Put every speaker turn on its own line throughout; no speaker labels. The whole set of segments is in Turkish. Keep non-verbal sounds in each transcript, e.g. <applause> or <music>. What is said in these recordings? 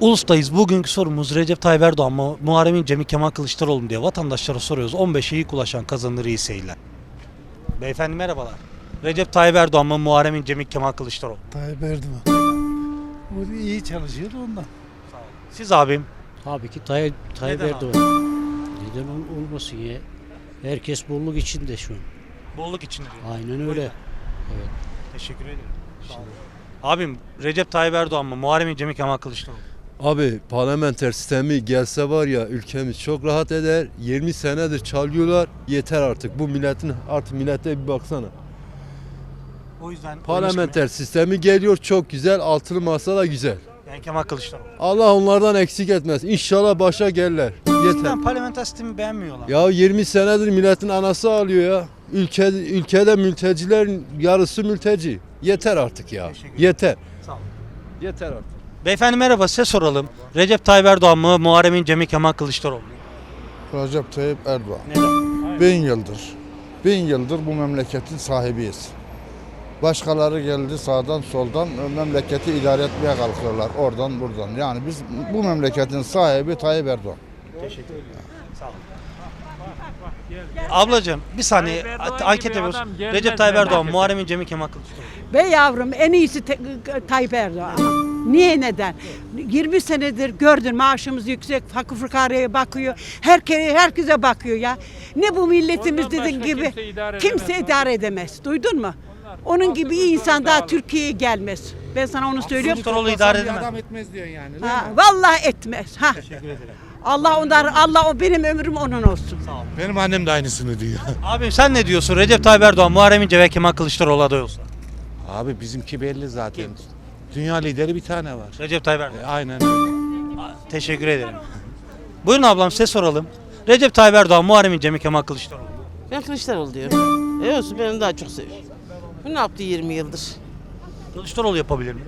Ulus'tayız. Bugünkü sorumuz Recep Tayyip Erdoğan mı, Muharrem İnce mi, Kemal Kılıçdaroğlu mu diye vatandaşlara soruyoruz. 15'e ilk ulaşan kazanır iyi seyirler. Beyefendi merhabalar. Recep Tayyip Erdoğan mı, Muharrem İnce mi, Kemal Kılıçdaroğlu mu?
Tayyip Erdoğan. O iyi çalışıyor da ondan.
Siz abim.
Tabii ki Tayyip, Tayyip
Neden
Erdoğan. Neden ol- olmasın ya? Herkes bolluk içinde şu an.
Bolluk için diyor.
Aynen öyle.
Teşekkür ederim. Abim Recep Tayyip Erdoğan mı, Muharrem İnce mi, Kemal Kılıçdaroğlu mu?
Abi parlamenter sistemi gelse var ya ülkemiz çok rahat eder. 20 senedir çalıyorlar. Yeter artık. Bu milletin artık millete bir baksana.
O yüzden
Parlamenter sistemi geliyor çok güzel. Altılı masa da güzel.
yani Kemal Kılıçdaroğlu.
Allah onlardan eksik etmez. İnşallah başa gelirler. Yeter.
Parlamenter sistemi beğenmiyorlar.
Ya 20 senedir milletin anası alıyor ya. Ülke, ülkede mültecilerin yarısı mülteci. Yeter artık ya.
Teşekkür ederim.
Yeter.
Sağ olun.
Yeter artık.
Beyefendi merhaba size soralım. Recep Tayyip Erdoğan mı, Muharrem İnce mi, Kemal Kılıçdaroğlu mu?
Recep Tayyip Erdoğan.
Neden?
Bin yıldır, bin yıldır bu memleketin sahibiyiz. Başkaları geldi sağdan soldan memleketi idare etmeye kalkıyorlar oradan buradan. Yani biz bu memleketin sahibi Tayyip Erdoğan.
Teşekkür ederim. Sağ olun. Ablacığım bir saniye anket yapıyoruz. Recep Tayyip Erdoğan. Muharrem İnce mi, Kemal Kılıçdaroğlu mu?
Be yavrum en iyisi te- Tayyip Erdoğan. Niye neden? 20 senedir gördün maaşımız yüksek, fakir fukaraya bakıyor. Herkese herkese bakıyor ya. Ne bu milletimiz
Ondan
dediğin
başka
gibi
kimse idare
kimse
edemez.
idare edemez. Duydun mu? Onun gibi iyi insan daha Türkiye'ye gelmez. Ben sana onu söylüyorum.
Kılıçdaroğlu idare edemez.
Adam etmez diyorsun yani. değil
Ha,
mi?
vallahi etmez. Ha.
Teşekkür ederim.
Allah onlar Allah o benim ömrüm onun olsun.
Benim annem de aynısını diyor. <laughs>
Abim sen ne diyorsun? Recep Tayyip Erdoğan, Muharrem İnce ve Kemal Kılıçdaroğlu aday olsa.
Abi bizimki belli zaten. Dünya lideri bir tane var.
Recep Tayyip Erdoğan.
E, Aynen.
Teşekkür ederim. Buyurun ablam size soralım. Recep Tayyip Erdoğan, Muharrem İnce mi, Kemal Kılıçdaroğlu mu?
Ben Kılıçdaroğlu diyorum. E olsun benim daha çok seviyorum. Bu ne yaptı 20 yıldır?
Kılıçdaroğlu yapabilir mi?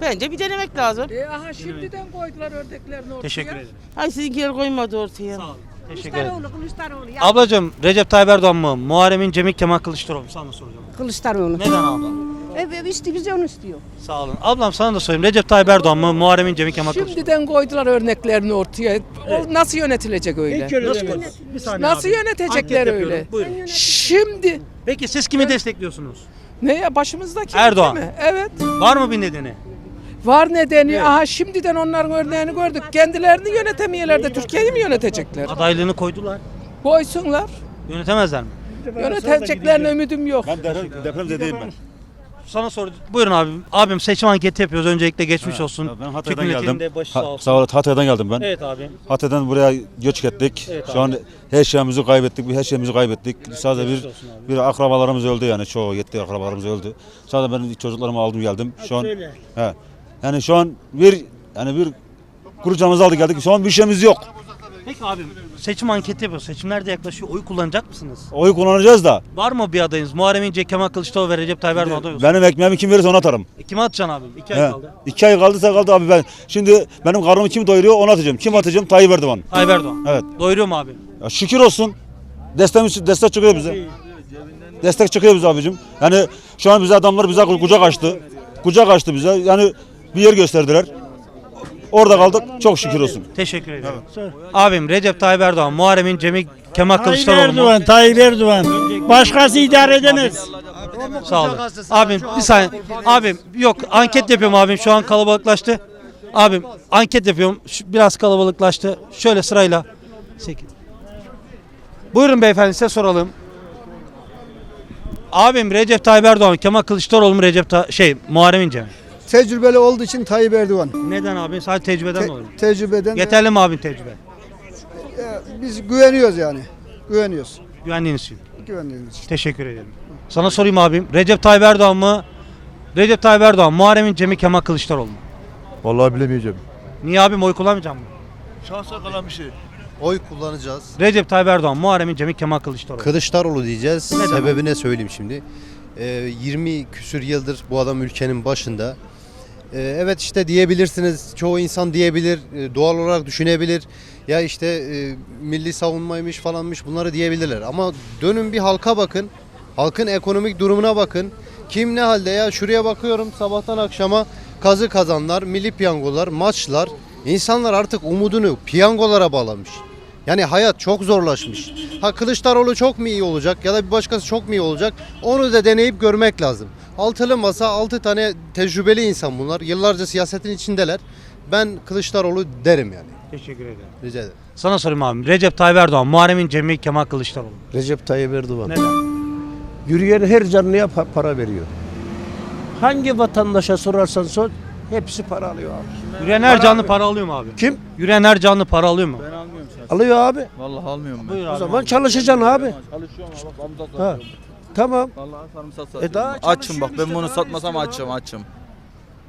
Bence bir denemek lazım.
E, aha şimdiden koydular ördeklerini ortaya.
Teşekkür ederim.
Ay sizinkiler koymadı ortaya.
Sağ olun. Teşekkür ederim.
Kılıçdaroğlu, Kılıçdaroğlu. Ya.
Ablacığım Recep Tayyip Erdoğan mı, Muharrem İnce mi, Kemal Kılıçdaroğlu mu? Sana soracağım.
Kılıçdaroğlu.
Neden abla?
Evet işte bize onu istiyor.
Sağ olun. Ablam sana da sorayım. Recep Tayyip Erdoğan mı, Muharrem İnce mi, Kemal Kılıçdaroğlu mu?
Şimdiden koydular örneklerini ortaya. O nasıl yönetilecek öyle?
Nasıl, bir saniye
Nasıl
abi.
yönetecekler
Anket yapıyorum.
öyle?
Buyurun.
Şimdi
Peki siz kimi destekliyorsunuz?
ne ya başımızdaki
Erdoğan.
mi? Evet.
Var mı bir nedeni?
Var nedeni. Aha şimdiden onların örneğini gördük. Kendilerini yönetemiyorlar da Türkiye'yi mi yönetecekler?
Adaylığını koydular.
Koysunlar.
Yönetemezler mi?
Yöneteceklerine ümidim yok.
Sana sor. Buyurun abim. Abim seçim anketi yapıyoruz. Öncelikle geçmiş olsun.
Ben
Türk
Hatay'dan
milletinin
geldim.
de başı
Ha,
sağ olsun.
sağ ol, Hatay'dan geldim ben.
Evet abi.
Hatay'dan buraya göç ettik.
Evet
Şu an her şeyimizi kaybettik. Bir her şeyimizi kaybettik. Sadece bir
olsun abi.
bir akrabalarımız öldü yani çoğu yetti akrabalarımız öldü. Sadece ben çocuklarımı aldım geldim. Şu an he. Yani şu an bir yani bir kurucamızı aldık geldik. Şu an bir şeyimiz yok.
Peki abim seçim anketi yapıyoruz. Seçimler de yaklaşıyor. Oy kullanacak mısınız?
Oy kullanacağız da
Var mı bir adayınız? Muharrem İnce, Kemal Kılıçdaroğlu ve Recep Tayyip Erdoğan aday olsun.
benim ekmeğimi kim verirse ona atarım.
E, Kime atacaksın abim? İki ay
He.
kaldı.
İki ay kaldıysa kaldı abi ben. Şimdi benim karnımı kim doyuruyor onu atacağım. Kim atacağım? Tayyip Erdoğan.
Tayyip Erdoğan.
Evet.
Doyuruyor mu abi?
Ya şükür olsun. Destek, destek çıkıyor bize. Destek çıkıyor bize abicim. Yani şu an bize adamlar bize kucak açtı. Kucak açtı bize. Yani bir yer gösterdiler. Orada kaldık. Çok şükür olsun.
Teşekkür ederim. Abim Recep Tayyip Erdoğan, Muharrem İnce mi, Kemal Kılıçdaroğlu mu?
Tayyip Erdoğan. Başkası idare edemez.
Sağ olun. Abim bir saniye. Abim yok anket yapıyorum abim şu an kalabalıklaştı. Abim anket yapıyorum. Şu- biraz kalabalıklaştı. Şöyle sırayla. Sekiz. Buyurun beyefendi size soralım. Abim Recep Tayyip Erdoğan, Kemal Kılıçdaroğlu mu Recep Ta- şey Muharrem İnce mi?
Tecrübeli olduğu için Tayyip Erdoğan.
Neden abi? Sadece tecrübeden mi olur?
Tecrübeden
Yeterli mi abim tecrübe?
biz güveniyoruz yani. Güveniyoruz.
Güvendiğiniz için.
Güvendiğimiz için.
Teşekkür ederim. Sana sorayım abim. Recep Tayyip Erdoğan mı? Recep Tayyip Erdoğan, Muharrem İnce mi, Kemal Kılıçdaroğlu mu?
Vallahi bilemeyeceğim.
Niye abim oy kullanmayacağım mı?
Şansa kalan bir şey. Oy kullanacağız.
Recep Tayyip Erdoğan, Muharrem İnce mi, Kemal Kılıçdaroğlu mu?
Kılıçdaroğlu diyeceğiz.
Neden?
Sebebi ne söyleyeyim şimdi. Ee, 20 küsür yıldır bu adam ülkenin başında. Ee, evet işte diyebilirsiniz. Çoğu insan diyebilir. e, Doğal olarak düşünebilir. Ya işte e, milli savunmaymış falanmış bunları diyebilirler. Ama dönün bir halka bakın. Halkın ekonomik durumuna bakın. Kim ne halde ya? Şuraya bakıyorum sabahtan akşama kazı kazanlar, milli piyangolar, maçlar. İnsanlar artık umudunu piyangolara bağlamış. Yani hayat çok zorlaşmış. Ha Kılıçdaroğlu çok mu iyi olacak ya da bir başkası çok mu iyi olacak? Onu da deneyip görmek lazım. Altılı masa altı tane tecrübeli insan bunlar. Yıllarca siyasetin içindeler. Ben Kılıçdaroğlu derim yani.
Teşekkür ederim.
Rica ederim.
Sana sorayım abim. Recep Tayyip Erdoğan, Muharrem İnce mi, Kemal Kılıçdaroğlu? mu?
Recep Tayyip Erdoğan.
Neden?
Yürüyen her canlıya pa- para veriyor. Hangi vatandaşa sorarsan sor hepsi para alıyor abi.
Yürüyen her canlı para alıyor mu abi?
Kim?
Yürüyen her canlı para alıyor mu?
Alıyor abi.
Vallahi almıyorum
Buyur
O
abi.
zaman çalışacaksın abi.
Çalışıyorum
Ha. Tamam.
Vallahi sarımsak
E daha
açım bak ben bunu satmasam açım açım.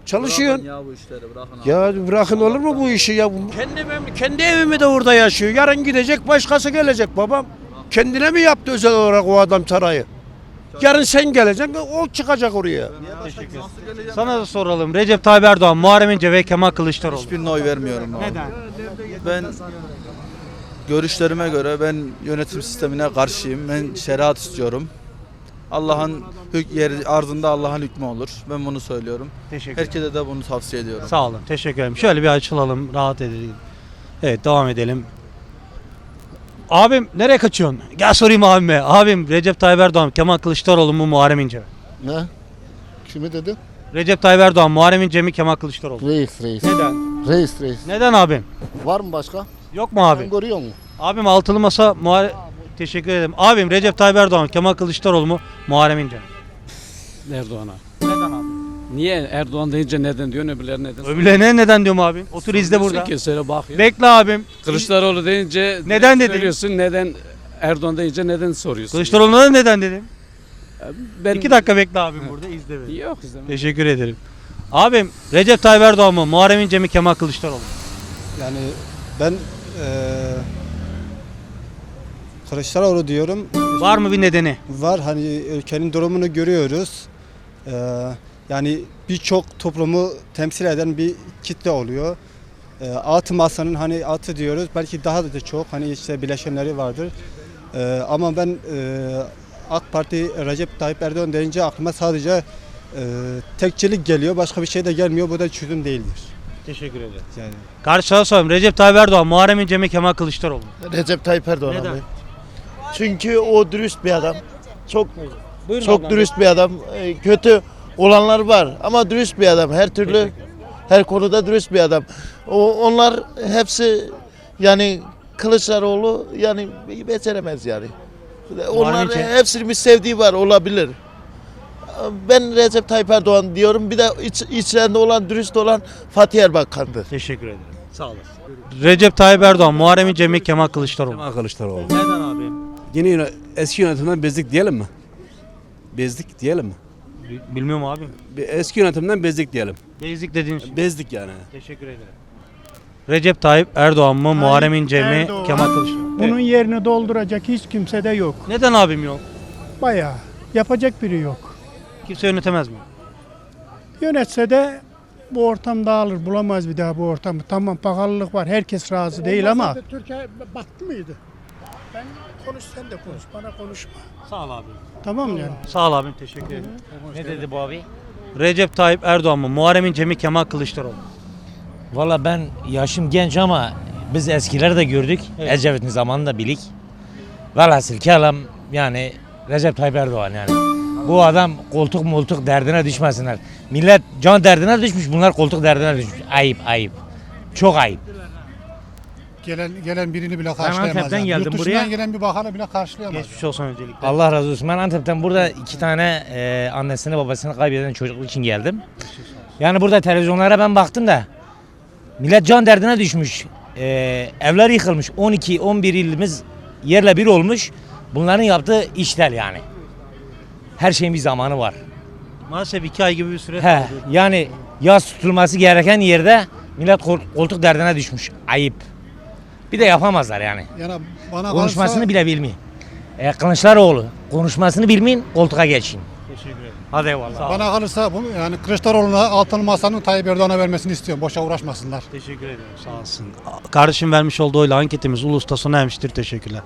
Çalışıyorsun.
ya bu işleri bırakın abi.
Ya bırakın olur mu bu işi ya? Kendi evimi, kendi evimi de orada yaşıyor. Yarın gidecek başkası gelecek babam. Kendine mi yaptı özel olarak o adam sarayı? Yarın sen geleceksin o çıkacak oraya.
Sana da soralım. Recep Tayyip Erdoğan, Muharrem İnce ve Kemal Kılıçdaroğlu.
Hiçbirine oy vermiyorum abi.
Neden?
Ben görüşlerime göre ben yönetim sistemine karşıyım. Ben şeriat istiyorum. Allah'ın hük yeri ardında Allah'ın hükmü olur. Ben bunu söylüyorum.
Teşekkür ederim.
Herkese de bunu tavsiye ediyorum.
Sağ olun. Teşekkür ederim. Şöyle bir açılalım. Rahat edelim. Evet devam edelim. Abim nereye kaçıyorsun? Gel sorayım abime. Abim Recep Tayyip Erdoğan, Kemal Kılıçdaroğlu mu, Muharrem İnce mi?
Ne? Kimi dedi?
Recep Tayyip Erdoğan, Muharrem İnce mi, Kemal Kılıçdaroğlu mu?
Reis reis.
Neden?
Reis reis.
Neden abim?
Var mı başka?
Yok mu abi?
görüyor musun?
Abim altılı masa Muharrem... Teşekkür ederim. Abim Recep Tayyip Erdoğan, Kemal Kılıçdaroğlu mu, Muharrem İnce mi?
Erdoğan'a.
Neden abi?
Niye Erdoğan deyince neden diyor öbürleri neden?
Öbürlerine neden diyorum abim? Otur izle burada.
Ki söyle bak ya.
Bekle abim.
Kılıçdaroğlu deyince
Neden dedin?
söylüyorsun neden Erdoğan deyince neden soruyorsun?
Kılıçdaroğlu'na da neden dedim?
ben
İki dakika bekle abim burada izle beni.
Yok izlemem.
Teşekkür ederim. Abim Recep Tayyip Erdoğan mı, Muharrem İnce mi, Kemal Kılıçdaroğlu mu?
Yani ben eee Kılıçdaroğlu diyorum.
Var mı bir nedeni?
Var hani ülkenin durumunu görüyoruz. Eee, yani birçok toplumu temsil eden bir kitle oluyor. Eee altı masanın hani altı diyoruz belki daha da çok hani işte bileşenleri vardır. Eee, ama ben eee, AK Parti Recep Tayyip Erdoğan deyince aklıma sadece eee tekçilik geliyor. Başka bir şey de gelmiyor. Bu da çözüm değildir.
Teşekkür ederim.
Yani
Karşıya sorayım. Recep Tayyip Erdoğan, Muharrem İnce mi, Kemal Kılıçdaroğlu mu?
Recep Tayyip Erdoğan
Neden?
abi. Çünkü o dürüst bir adam. Çok
Buyurun
çok dürüst bir adam. Ee, Kötü olanlar var ama dürüst bir adam. Her türlü her konuda dürüst bir adam. O onlar hepsi yani Kılıçdaroğlu yani beceremez yani. Onlar
İnce.
hepsinin bir sevdiği var olabilir. Ben Recep Tayyip Erdoğan diyorum. Bir de iç, içlerinde olan dürüst olan Fatih Erbakan'dır.
Teşekkür ederim. Sağ olasın. Recep Tayyip Erdoğan, Muharrem İnce mi, Kemal Kılıçdaroğlu mu?
Kılıçdaroğlu.
Neden?
Yeni eski yönetimden bezdik diyelim mi? Bezdik diyelim mi?
Bilmiyorum abi.
Eski yönetimden bezdik diyelim.
Basic dediğin şey.
Bezdik yani.
Teşekkür ederim. Recep Tayyip Erdoğan mı, Muharrem İnce mi,
Erdoğan.
Kemal Kılıçdaroğlu?
Bunun
Evet.
yerini dolduracak hiç kimse de yok.
Neden abim yok?
Bayağı. Yapacak biri yok.
Kimse yönetemez mi?
Yönetse de bu ortam dağılır. Bulamaz bir daha bu ortamı. Tamam pahalılık var. Herkes razı değil ama. Türkiye battı mıydı? Ben konuş sen de konuş. Bana konuşma.
Sağ ol abi.
Tamam mı yani?
Sağ ol abim teşekkür ederim. Ne dedi bu abi? Recep Tayyip Erdoğan mı, Muharrem İnce mi, Kemal Kılıçdaroğlu?
Valla ben yaşım genç ama biz eskileri de gördük.
Evet.
Ecevit'in zamanında bilik. Velhasıl kelam yani Recep Tayyip Erdoğan yani. Bu adam koltuk moltuk derdine düşmesinler. Millet can derdine düşmüş bunlar koltuk derdine düşmüş. Ayıp ayıp. Çok ayıp.
Gelen gelen birini bile
karşılayamaz Antep'ten yani. geldim Yurt dışından buraya.
gelen bir bakanı bile karşılayamaz.
Geçmiş olsun öncelikle.
Allah razı olsun. Ben Antep'ten burada iki tane e, annesini babasını kaybeden çocuk için geldim. Yani burada televizyonlara ben baktım da millet can derdine düşmüş. E, evler yıkılmış. 12-11 ilimiz yerle bir olmuş. Bunların yaptığı işler yani. Her şeyin bir zamanı var.
Maalesef iki ay gibi bir süre
He,
kaldı.
yani yaz tutulması gereken yerde millet kol- koltuk derdine düşmüş. Ayıp. Bir de yapamazlar yani.
Yani bana
Konuşmasını bile bilmeyin. E, Kılıçdaroğlu konuşmasını bilmeyin koltuğa geçin.
Teşekkür ederim.
Hadi eyvallah.
Bana kalırsa bunu yani Kılıçdaroğlu'na altın masanın Tayyip Erdoğan'a vermesini istiyorum. Boşa uğraşmasınlar.
Teşekkür ederim. Sağ olsun. Kardeşim vermiş olduğu oyla anketimiz Ulus'ta sona ermiştir. Teşekkürler.